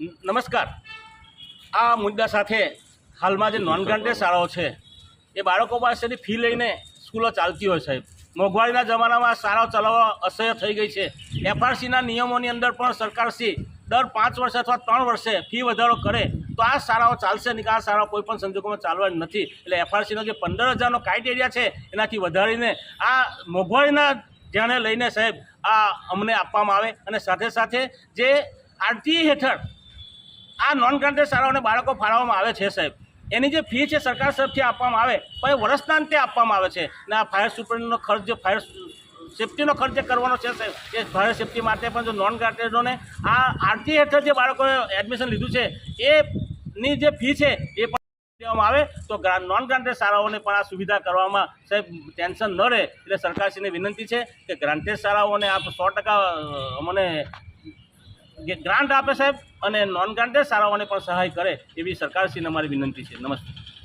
નમસ્કાર. આ મુદ્દા સાથે હાલમાં જે નોન ગ્રાન્ટેડ શાળાઓ છે, એ બાળકો પાસેથી ફી લઈને સ્કૂલો ચાલતી હોય સાહેબ. મોંઘવારીના જમાનામાં શાળાઓ ચલાવવા અસહ્ય થઈ ગઈ છે. એફઆરસીના નિયમોની અંદર પણ સરકારશ્રી દર પાંચ વર્ષે અથવા ત્રણ વર્ષે ફી વધારો કરે તો આ શાળાઓ ચાલશે નહીં, કે આ શાળાઓ કોઈ પણ સંજોગોમાં ચાલવાની નથી. એટલે એફઆરસીનો જે પંદર હજારનો ક્રાઇટેરિયા છે, એનાથી વધારીને આ મોંઘવારીના ધ્યાને લઈને સાહેબ આ અમને આપવામાં આવે. અને સાથે સાથે જે આરટીઈ હેઠળ આ નોન ગ્રાન્ટેડ શાળાઓને બાળકો ફાળવવામાં આવે છે સાહેબ એની જે ફી છે સરકાર તરફથી આપવામાં આવે પણ એ વર્ષના અંતે આપવામાં આવે છે અને આ ફાયર સુપ્રિન્ટનો ખર્ચ જે ફાયર સેફટીનો ખર્ચ જે કરવાનો છે સાહેબ એ ફાયર સેફટી માટે પણ જો નોન ગ્રાન્ટેડોને આ આરટી હેઠળ જે બાળકોએ એડમિશન લીધું છે એની જે ફી છે એ પણ દેવામાં આવે તો નોન ગ્રાન્ટેડ શાળાઓને પણ આ સુવિધા કરવામાં સાહેબ ટેન્શન ન રહે એટલે સરકારશ્રીને વિનંતી છે કે ગ્રાન્ટેડ શાળાઓને આપ સો ટકા અમને મને ગ્રાન્ટ આપે સાહેબ અને નોન ગ્રાન્ટેડ શાળાઓને પણ સહાય કરે એવી સરકારશ્રીને અમારી વિનંતી છે. નમસ્તે.